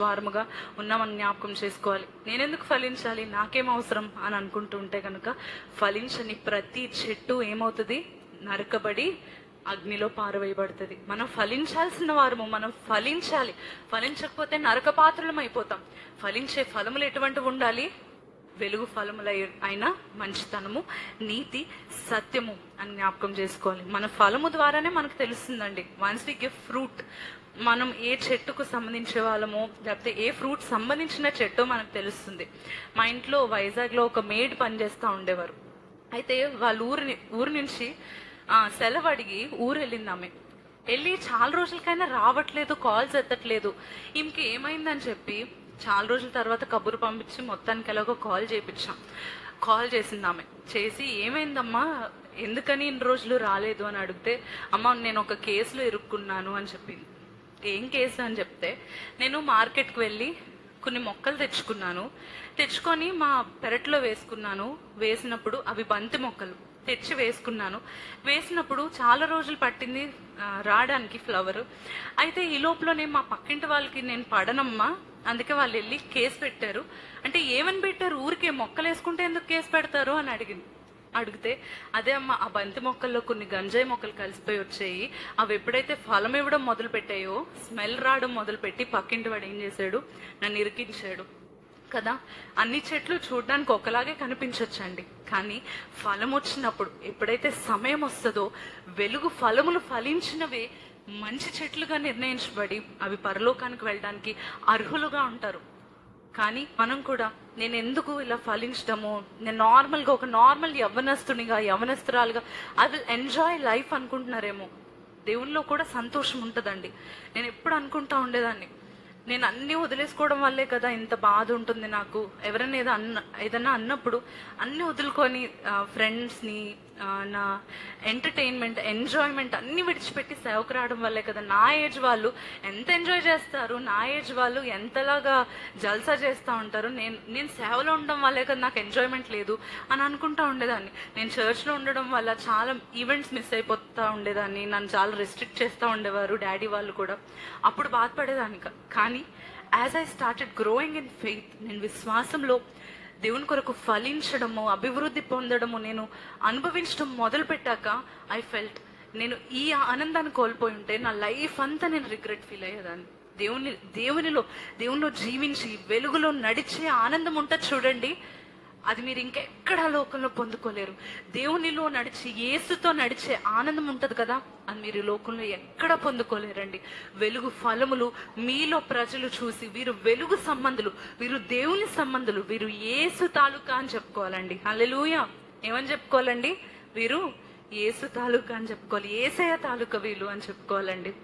వారముగా ఉన్నామని జ్ఞాపకం చేసుకోవాలి. నేనెందుకు ఫలించాలి? నాకేం అవసరం అని అనుకుంటూ ఉంటే కనుక ఫలించని ప్రతి చెట్టు ఏమవుతుంది? నరకబడి అగ్నిలో పారవేయబడుతుంది. మనం ఫలించాల్సిన వారము మనం ఫలించాలి. ఫలించకపోతే నరక పాత్రలం అయిపోతాం. ఫలించే ఫలములు ఎటువంటివి ఉండాలి? వెలుగు ఫలముల అయిన మంచితనము నీతి సత్యము అని జ్ఞాపకం చేసుకోవాలి. మన ఫలము ద్వారానే మనకు తెలుస్తుందండి. వన్స్ వి గివ్ ఫ్రూట్ మనం ఏ చెట్టుకు సంబంధించే వాళ్ళమో లేకపోతే ఏ ఫ్రూట్ సంబంధించిన చెట్టో మనకు తెలుస్తుంది. మా ఇంట్లో వైజాగ్లో ఒక మేడ్ పనిచేస్తూ ఉండేవారు. అయితే వాళ్ళ ఊరి ఊరి నుంచి సెలవు అడిగి ఊరు వెళ్ళింది ఆమె. వెళ్ళి చాలా రోజులకైనా రావట్లేదు కాల్స్ ఎత్తట్లేదు. ఈమెకి ఏమైందని చెప్పి చాలా రోజుల తర్వాత కబురు పంపించి మొత్తానికి ఎలాగో కాల్ చేయించాం కాల్ చేసింది ఆమె. చేసి ఏమైందమ్మా ఎందుకని ఇన్ని రోజులు రాలేదు అని అడిగితే అమ్మ నేను ఒక కేసులో ఇరుక్కున్నాను అని చెప్పింది. ఏం కేసు అని చెప్తే నేను మార్కెట్కి వెళ్ళి కొన్ని మొక్కలు తెచ్చుకున్నాను. తెచ్చుకొని మా పెరట్లో వేసుకున్నాను. వేసినప్పుడు అవి బంతి మొక్కలు తెచ్చి వేసుకున్నాను. వేసినప్పుడు చాలా రోజులు పట్టింది రావడానికి ఫ్లవర్ అయితే ఈ లోపలనే మా పక్కింటి వాళ్ళకి నేను పడనమ్మా. అందుకే వాళ్ళు వెళ్ళి కేసు పెట్టారు. అంటే ఏమని పెట్టారు? ఊరికే మొక్కలు వేసుకుంటే ఎందుకు కేసు పెడతారు అని అడిగింది. అడిగితే అదే అమ్మ ఆ బంతి మొక్కల్లో కొన్ని గంజాయి మొక్కలు కలిసిపోయి వచ్చాయి. అవి ఎప్పుడైతే ఫలం ఇవ్వడం మొదలు పెట్టాయో స్మెల్ రావడం మొదలు పెట్టి పక్కింటి వాడు ఏం చేశాడు? నన్ను ఇరికించాడు. కదా? అన్ని చెట్లు చూడడానికి ఒకలాగే కనిపించవచ్చండి కానీ ఫలం వచ్చినప్పుడు ఎప్పుడైతే సమయం వస్తుందో వెలుగు ఫలములు ఫలించినవే మంచి చెట్లుగా నిర్ణయించబడి అవి పరలోకానికి వెళ్ళడానికి అర్హులుగా ఉంటారు. కానీ మనం కూడా నేను ఎందుకు ఇలా ఫలించడము? నేను నార్మల్గా ఒక నార్మల్ యవ్వనస్తునిగా యవ్వనస్తురాలుగా ఐ విల్ ఎంజాయ్ లైఫ్ అనుకుంటున్నారేమో. దేవుల్లో కూడా సంతోషం ఉంటుందండి. నేను ఎప్పుడు అనుకుంటా ఉండేదాన్ని. నేను అన్ని వదిలేసుకోవడం వల్లే కదా ఇంత బాధ ఉంటుంది నాకు. ఎవరైనా ఏదో అన్న ఏదన్నా అన్నప్పుడు అన్ని వదులుకొని ఫ్రెండ్స్ని నా ఎంటర్టైన్మెంట్ ఎంజాయ్మెంట్ అన్ని విడిచిపెట్టి సేవకు రావడం వల్లే కదా నా ఏజ్ వాళ్ళు ఎంత ఎంజాయ్ చేస్తారు నా ఏజ్ వాళ్ళు ఎంతలాగా జల్సా చేస్తూ ఉంటారు. నేను నేను సేవలో ఉండడం వల్లే కదా నాకు ఎంజాయ్మెంట్ లేదు అని అనుకుంటా ఉండేదాన్ని. నేను చర్చ్లో ఉండడం వల్ల చాలా ఈవెంట్స్ మిస్ అయిపోతా ఉండేదాన్ని. నన్ను చాలా రెస్ట్రిక్ట్ చేస్తూ ఉండేవారు డాడీ వాళ్ళు కూడా. అప్పుడు బాధపడేదాన్ని కానీ కానీ as I started growing in faith నేను విశ్వాసంలో దేవుని కొరకు ఫలించడము అభివృద్ధి పొందడము నేను అనుభవించడం మొదలు పెట్టాక ఐ ఫెల్ట్ నేను ఈ ఆనందాన్ని కోల్పోయి ఉంటే నా లైఫ్ అంతా నేను రిగ్రెట్ ఫీల్ అయ్యేదాన్ని. దేవుని దేవునిలో దేవునిలో జీవించి వెలుగులో నడిచే ఆనందం ఉంటుంది చూడండి అది మీరు ఇంకెక్కడ లోకంలో పొందుకోలేరు. దేవునిలో నడిచి యేసుతో నడిచే ఆనందం ఉంటుంది కదా? అది మీరు లోకంలో ఎక్కడ పొందుకోలేరండి. వెలుగు ఫలములు మీలో ప్రజలు చూసి వీరు వెలుగు సంబంధులు వీరు దేవుని సంబంధులు వీరు ఏసు తాలూకా అని చెప్పుకోవాలండి. అల్లెలూయ ఏమని చెప్పుకోవాలండి? వీరు ఏసు తాలూకా అని చెప్పుకోవాలి. ఏసయ తాలూకా వీళ్ళు అని చెప్పుకోవాలండి.